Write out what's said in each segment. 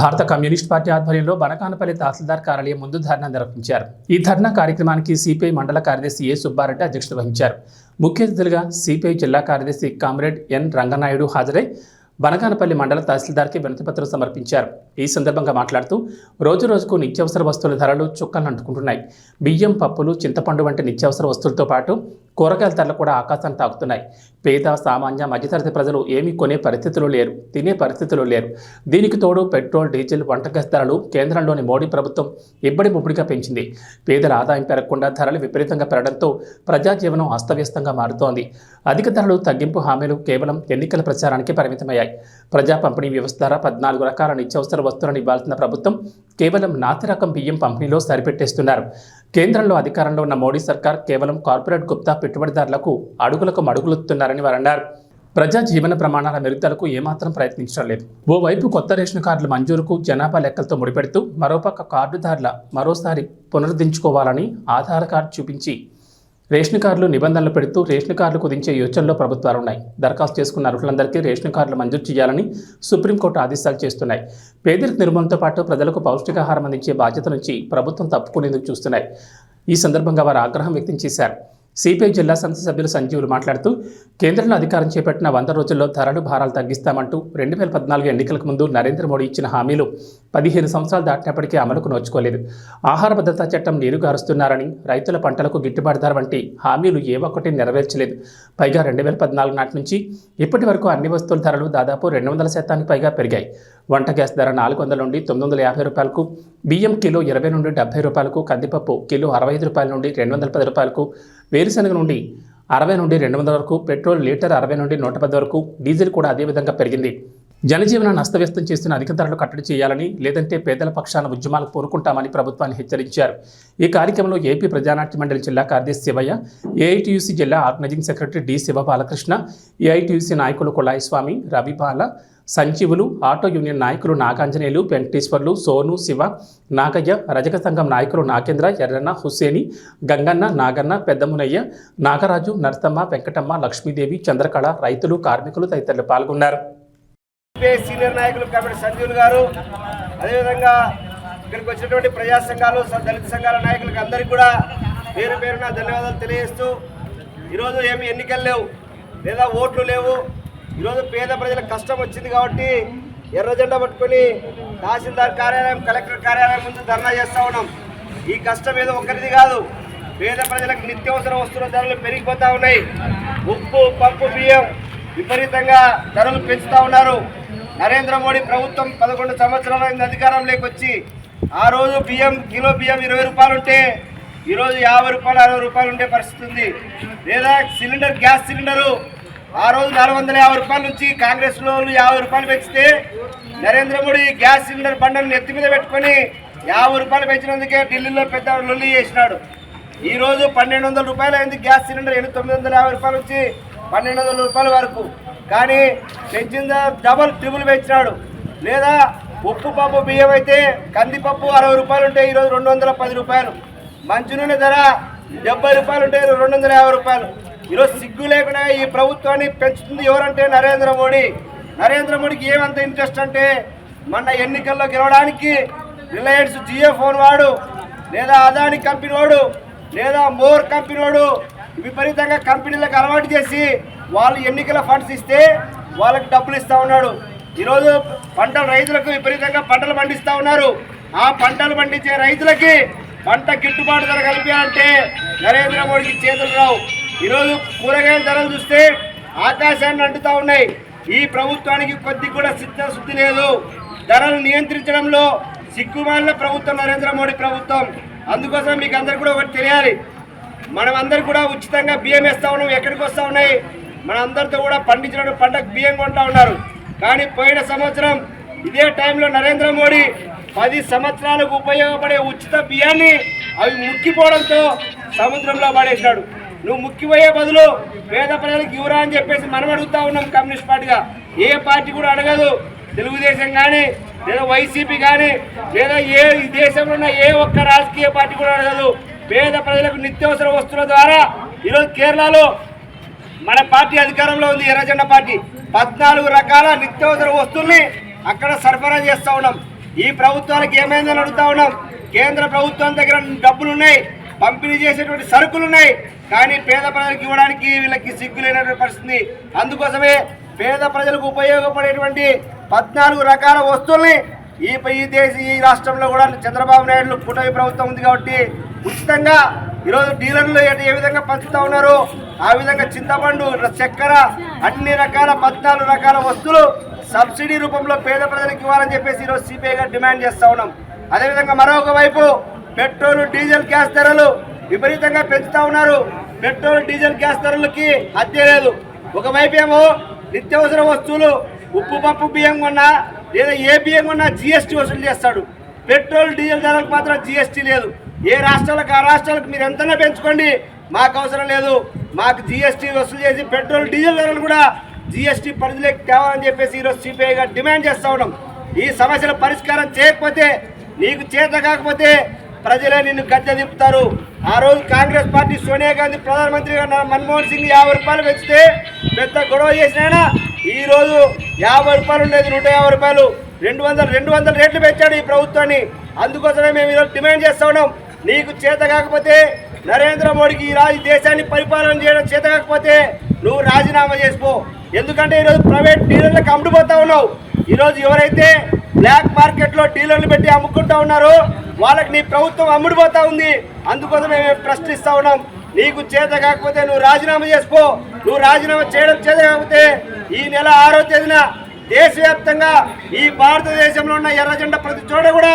భారత communist party ఆధ్వర్యంలో బనకానపల్లి తహసీల్దార్ కార్యాలయం ముందు ధర్నా నిర్వహించారు. ఈ ధర్నా కార్యక్రమానికి సిపిఐ మండల కార్యదర్శి ఏ సుబ్బారెడ్డి అధ్యక్షత వహించారు. ముఖ్య అతిథులుగా సిపిఐ జిల్లా కార్యదర్శి కామ్రేడ్ ఎన్ రంగనాయుడు హాజరై బనగానపల్లి మండల తహసీల్దార్కి వినతిపత్రం సమర్పించారు. ఈ సందర్భంగా మాట్లాడుతూ రోజు రోజుకు నిత్యావసర వస్తువుల ధరలు చుక్కలు అంటుకుంటున్నాయి. బియ్యం పప్పులు చింతపండు వంటి నిత్యావసర వస్తువులతో పాటు కూరగాయల ధరలు కూడా ఆకాశాన్ని తాకుతున్నాయి. పేద సామాన్య మధ్యతరగతి ప్రజలు ఏమీ కొనే పరిస్థితులు లేరు తినే పరిస్థితులు లేరు. దీనికి తోడు పెట్రోల్ డీజిల్ వంట గ్యాస్ ధరలు కేంద్రంలోని మోడీ ప్రభుత్వం ఇబ్బడి ముబ్బడిగా పెంచింది. పేదల ఆదాయం పెరగకుండా ధరలు విపరీతంగా పెరగడంతో ప్రజాజీవనం అస్తవ్యస్తంగా మారుతోంది. అధిక ధరలు తగ్గింపు హామీలు కేవలం ఎన్నికల ప్రచారానికి పరిమితమయ్యాయి. ప్రజా పంపిణీ వ్యవస్థ ద్వారా పద్నాలుగు రకాల నిత్యావసర వస్తువులను ఇవ్వాల్సిన ప్రభుత్వం కేవలం నాతి రకం బియ్యం పంపిణీలో సరిపెట్టేస్తున్నారు. కేంద్రంలో అధికారంలో ఉన్న మోడీ సర్కార్ కేవలం కార్పొరేట్ గుప్తా పెట్టుబడిదారులకు అడుగులకు మడుగులుతున్నారని వారు అన్నారు. ప్రజా జీవన ప్రమాణాల మెరుగుదలకు ఏమాత్రం ప్రయత్నించడం లేదు. ఓవైపు కొత్త రేషన్ కార్డుల మంజూరుకు జనాభా లెక్కలతో ముడిపెడుతూ మరోపక్క కార్డుదారుల మరోసారి పునరుద్ధరించుకోవాలని ఆధార్ కార్డు చూపించి రేషన్ కార్డులు నిబంధనలు పెడుతూ రేషన్ కార్డులు కుదించే యోచనలో ప్రభుత్వాలు ఉన్నాయి దరఖాస్తు చేసుకున్న అర్హులందరికీ రేషన్ కార్డులు మంజూరు చేయాలని సుప్రీంకోర్టు ఆదేశాలు చేస్తున్నాయి. పేదరిక నిర్మూలనతో పాటు ప్రజలకు పౌష్టికాహారం అందించే బాధ్యత నుంచి ప్రభుత్వం తప్పుకునేందుకు చూస్తున్నాయి. ఈ సందర్భంగా వారు ఆగ్రహం వ్యక్తం చేశారు. సిపిఐ జిల్లా సంస్థ సభ్యులు సంజీవులు మాట్లాడుతూ కేంద్రంలో అధికారం చేపట్టిన వంద రోజుల్లో ధరలు భారాలు తగ్గిస్తామంటూ రెండు వేల పద్నాలుగు ఎన్నికలకు ముందు నరేంద్ర మోడీ ఇచ్చిన హామీలు పదిహేను సంవత్సరాలు దాటినప్పటికీ అమలుకు నోచుకోలేదు. ఆహార భద్రతా చట్టం నీరుగారుస్తున్నారని రైతుల పంటలకు గిట్టుబాటు ధర వంటి హామీలు ఏ ఒక్కటి నెరవేర్చలేదు. పైగా రెండు వేల పద్నాలుగు నాటి నుంచి ఇప్పటి వరకు అన్ని వస్తువుల ధరలు దాదాపు రెండు వందల శాతానికి పైగా పెరిగాయి. వంట గ్యాస్ ధర నాలుగు వందల నుండి తొమ్మిది వందల యాభై రూపాయలకు బియ్యం కిలో ఇరవై నుండి డెబ్బై రూపాయలకు కందిపప్పు కిలో అరవై ఐదు రూపాయల నుండి రెండు వందల పది రూపాయలకు వేరుశనగ నుండి అరవై నుండి రెండు వందల వరకు పెట్రోల్ లీటర్ అరవై నుండి నూట పది వరకు డీజిల్ కూడా అదే విధంగా పెరిగింది. జనజీవనాన్ని అస్తవ్యస్తం చేస్తున్న అధిక ధరలు కట్టడి చేయాలని లేదంటే పేదల పక్షాన ఉద్యమాలకు కోరుకుంటామని ప్రభుత్వాన్ని హెచ్చరించారు. ఈ కార్యక్రమంలో ఏపీ ప్రజానాట్య మండలి జిల్లా కార్యదర్శి శివయ్య ఏఐటీయూసీ జిల్లా organising secretary D Sivabalakrishna AITUC నాయకులు కుళాయి స్వామి రవిబాల సంజీవులు ఆటో యూనియన్ నాయకులు నాగాంజనేయులు వెంకటేశ్వర్లు సోను శివ నాగయ్య రజక సంఘం నాయకులు నాగేంద్ర ఎర్రన్న హుస్సేని గంగన్న నాగన్న పెద్దమునయ్య నాగరాజు నరసమ్మ వెంకటమ్మ లక్ష్మీదేవి చంద్రకళ రైతులు కార్మికులు తదితరులు పాల్గొన్నారు. సిపిఐ సీనియర్ నాయకులు కాబట్టి సంజీవులు గారు అదేవిధంగా ఇక్కడికి వచ్చినటువంటి ప్రజా సంఘాలు దళిత సంఘాల నాయకులకు అందరికీ కూడా పేరు పేరున ధన్యవాదాలు తెలియజేస్తూ ఈరోజు ఏమి ఎన్నికలు లేవు లేదా ఓట్లు లేవు. ఈరోజు పేద ప్రజలకు కష్టం వచ్చింది కాబట్టి ఎర్ర జెండా పట్టుకొని తహసీల్దార్ కార్యాలయం కలెక్టర్ కార్యాలయం ముందు ధర్నా చేస్తూ ఉన్నాం. ఈ కష్టం ఏదో ఒక్కరిది కాదు. పేద ప్రజలకు నిత్యావసర వస్తువుల ధరలు పెరిగిపోతూ ఉన్నాయి. ఉప్పు పప్పు బియ్యం విపరీతంగా ధరలు పెంచుతూ ఉన్నారు. నరేంద్ర మోడీ ప్రభుత్వం పదకొండు సంవత్సరాల అయింది అధికారంలోకి వచ్చి ఆ రోజు బియ్యం కిలో బియ్యం ఇరవై రూపాయలు ఉంటే ఈరోజు యాభై రూపాయలు అరవై రూపాయలు ఉండే పరిస్థితి ఉంది. లేదా సిలిండర్ గ్యాస్ సిలిండరు ఆ రోజు నాలుగు వందల యాభై రూపాయల నుంచి కాంగ్రెస్ వాళ్ళు యాభై రూపాయలు పెంచితే నరేంద్ర మోడీ గ్యాస్ సిలిండర్ బండను ఎత్తి మీద పెట్టుకొని యాభై రూపాయలు పెంచినందుకే ఢిల్లీలో పెద్ద లొల్లి చేసినాడు. ఈరోజు పన్నెండు వందల రూపాయలు అయింది గ్యాస్ సిలిండర్ ఎనిమిది తొమ్మిది వందల యాభై రూపాయలు వచ్చి పన్నెండు వందల రూపాయల వరకు. కానీ పెంచిన డబల్ ట్రిపుల్ పెంచినాడు లేదా ఉప్పు పప్పు బియ్యం అయితే కందిపప్పు అరవై రూపాయలు ఉంటే ఈరోజు రెండు వందల పది రూపాయలు. మంచినూనె ధర డెబ్బై రూపాయలు ఉంటే రెండు వందల యాభై రూపాయలు. ఈరోజు సిగ్గు లేకుండా ఈ ప్రభుత్వాన్ని పెంచుతుంది ఎవరంటే నరేంద్ర మోడీ. నరేంద్ర మోడీకి ఏమంత ఇంట్రెస్ట్ అంటే మొన్న ఎన్నికల్లో గెలవడానికి రిలయన్స్ జియో ఫోన్ వాడు లేదా అదాని కంపెనీ వాడు లేదా మోర్ కంపెనీ వాడు విపరీతంగా కంపెనీలకు అలవాటు చేసి వాళ్ళు ఎన్నికల ఫండ్స్ ఇస్తే వాళ్ళకి డబ్బులు ఇస్తూ ఉన్నాడు. ఈరోజు పంటలు రైతులకు విపరీతంగా పంటలు పండిస్తా ఉన్నారు. ఆ పంటలు పండించే రైతులకి పంట గిట్టుబాటు ధర కలిపాలంటే నరేంద్ర మోడీకి చేతులు రావు. ఈరోజు కూరగాయల ధరలు చూస్తే ఆకాశాన్ని అంటుతూ ఉన్నాయి. ఈ ప్రభుత్వానికి కొద్ది కూడా సిద్ధశుద్ధి లేదు. ధరలు నియంత్రించడంలో సిగ్గుమాలిన ప్రభుత్వం నరేంద్ర మోడీ ప్రభుత్వం. అందుకోసం మీకు అందరు కూడా ఒకటి తెలియాలి. మనం అందరు కూడా ఉచితంగా బియ్యం వేస్తూ ఉన్నాం. ఎక్కడికి వస్తూ ఉన్నాయి? మన అందరితో కూడా పండించిన పంటకు బియ్యం కొంటా ఉన్నారు. కానీ పోయిన సంవత్సరం ఇదే టైంలో నరేంద్ర మోడీ పది సంవత్సరాలకు ఉపయోగపడే ఉచిత బియ్యాన్ని అవి ముక్కిపోవడంతో సముద్రంలో పడేసినాడు. నువ్వు ముక్కిపోయే బదులు పేద ప్రజలకు ఇవ్వరా అని చెప్పేసి మనం అడుగుతా ఉన్నాం కమ్యూనిస్ట్ పార్టీగా. ఏ పార్టీ కూడా అడగదు. తెలుగుదేశం కానీ లేదా వైసీపీ కానీ లేదా ఏ దేశంలో ఉన్న ఏ ఒక్క రాజకీయ పార్టీ కూడా అడగదు. పేద ప్రజలకు నిత్యావసర వస్తువుల ద్వారా ఈరోజు కేరళలో మన పార్టీ అధికారంలో ఉంది ఎర్రజెండ పార్టీ. పద్నాలుగు రకాల నిత్యావసర వస్తువుల్ని అక్కడ సరఫరా చేస్తూ ఉన్నాం. ఈ ప్రభుత్వానికి ఏమైందని అడుగుతా ఉన్నాం. కేంద్ర ప్రభుత్వం దగ్గర డబ్బులు ఉన్నాయి పంపిణీ చేసేటువంటి సరుకులు ఉన్నాయి కానీ పేద ప్రజలకు ఇవ్వడానికి వీళ్ళకి సిగ్గు లేనటువంటి పరిస్థితి. అందుకోసమే పేద ప్రజలకు ఉపయోగపడేటువంటి పద్నాలుగు రకాల వస్తువుల్ని ఈ ఈ దేశ ఈ రాష్ట్రంలో కూడా చంద్రబాబు నాయుడు కూటమి ప్రభుత్వం ఉంది కాబట్టి ఉచితంగా ఈరోజు డీలర్లు ఏ- విధంగా పంచుతా ఉన్నారు? ఆ విధంగా చింతపండు చక్కెర అన్ని రకాల పద్నాలుగు రకాల వస్తువులు సబ్సిడీ రూపంలో పేద ప్రజలకు ఇవ్వాలని చెప్పేసి ఈరోజు సిపిఐగా డిమాండ్ చేస్తూ ఉన్నాం. అదేవిధంగా మరొక వైపు పెట్రోల్ డీజిల్ గ్యాస్ ధరలు విపరీతంగా పెంచుతూ ఉన్నారు. పెట్రోల్ డీజిల్ గ్యాస్ ధరలకి హత్య లేదు. ఒకవైపు ఏమో నిత్యావసర వస్తువులు ఉప్పు పప్పు బియ్యం కొన్నా లేదా ఏ బియ్యం కొన్నా జిఎస్టీ వసూలు చేస్తాడు. పెట్రోల్ డీజిల్ ధరలకు మాత్రం జిఎస్టీ లేదు. ఏ రాష్ట్రాలకు ఆ రాష్ట్రాలకు మీరు ఎంతైనా పెంచుకోండి. మాకు అవసరం లేదు. మాకు జిఎస్టీ వసూలు చేసి పెట్రోల్ డీజిల్ ధరలు కూడా జిఎస్టీ పరిధిలోకి తేవాలని చెప్పేసి ఈరోజు సిపిఐగా డిమాండ్ చేస్తా ఉన్నాం. ఈ సమస్యల పరిష్కారం చేయకపోతే నీకు చేత కాకపోతే ప్రజలే నిన్ను గద్దె దింపుతారు. ఆ రోజు కాంగ్రెస్ పార్టీ సోనియా గాంధీ ప్రధానమంత్రిగా మన్మోహన్ సింగ్ యాభై రూపాయలు పెంచితే పెద్ద గొడవ చేసినా ఈరోజు యాభై రూపాయలు ఉండేది నూట యాభై రూపాయలు. రెండు వందలు రెండు వందల రేట్లు పెంచాడు ఈ ప్రభుత్వాన్ని. అందుకోసమే మేము ఈరోజు డిమాండ్ చేస్తా ఉన్నాం. నీకు చేత కాకపోతే నరేంద్ర మోడీకి ఈ రాజు దేశాన్ని పరిపాలన చేయడం చేత కాకపోతే నువ్వు రాజీనామా చేసుకో. ఎందుకంటే ఈరోజు ప్రైవేట్ డీలర్లకు అమ్ముడుపోతా ఉన్నావు. ఈరోజు ఎవరైతే బ్లాక్ మార్కెట్లో డీలర్లు పెట్టి అమ్ముకుంటా ఉన్నారో వాళ్ళకి నీ ప్రభుత్వం అమ్ముడుపోతా ఉంది. అందుకోసం మేము ప్రశ్నిస్తా ఉన్నాం. నీకు చేత కాకపోతే నువ్వు రాజీనామా చేసుకో. నువ్వు రాజీనామా చేయడం చేత కాకపోతే ఈ నెల ఆరో తేదీన దేశవ్యాప్తంగా ఈ భారతదేశంలో ఉన్న ఎర్రజెండ ప్రతి చోట కూడా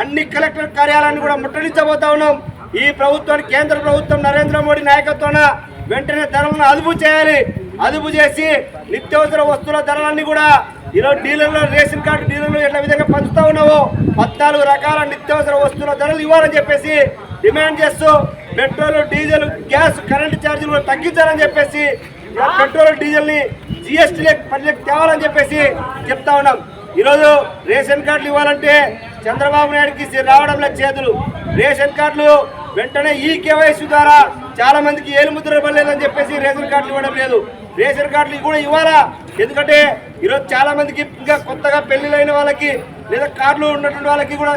అన్ని కలెక్టర్ కార్యాలయాన్ని కూడా ముట్టడించబోతా ఉన్నాం. ఈ ప్రభుత్వాన్ని కేంద్ర ప్రభుత్వం నరేంద్ర మోడీ నాయకత్వాన వెంటనే ధరలను అదుపు చేయాలి. అదుపు చేసి నిత్యావసర వస్తువుల ధరలన్నీ కూడా ఈరోజు డీలర్లు రేషన్ కార్డు డీలర్లు ఎట్లా విధంగా పంచుతా ఉన్నావో పద్నాలుగు రకాల నిత్యావసర వస్తువుల ధరలు ఇవ్వాలని చెప్పేసి డిమాండ్ చేస్తూ పెట్రోల్ డీజిల్ గ్యాస్ కరెంటు ఛార్జీలు కూడా తగ్గించాలని చెప్పేసి పెట్రోల్ డీజిల్ని జిఎస్టీ పరిధిలోకి తేవాలని చెప్పేసి చెప్తా ఉన్నాం. ఈరోజు రేషన్ కార్డులు ఇవ్వాలంటే చంద్రబాబు నాయుడుకి రావడం లేదు చేతులు. రేషన్ కార్డులు వెంటనే ఈ కేవైసీ ద్వారా చాలా మందికి ఏలుముద్ర పడలేదని చెప్పేసి రేషన్ కార్డులు ఇవ్వడం లేదు. రేషన్ కార్డులు కూడా ఇవ్వాలా? ఎందుకంటే ఈరోజు చాలా మందికి ఇంకా కొత్తగా పెళ్ళిలైన వాళ్ళకి లేదా కార్డులు ఉన్నటువంటి వాళ్ళకి కూడా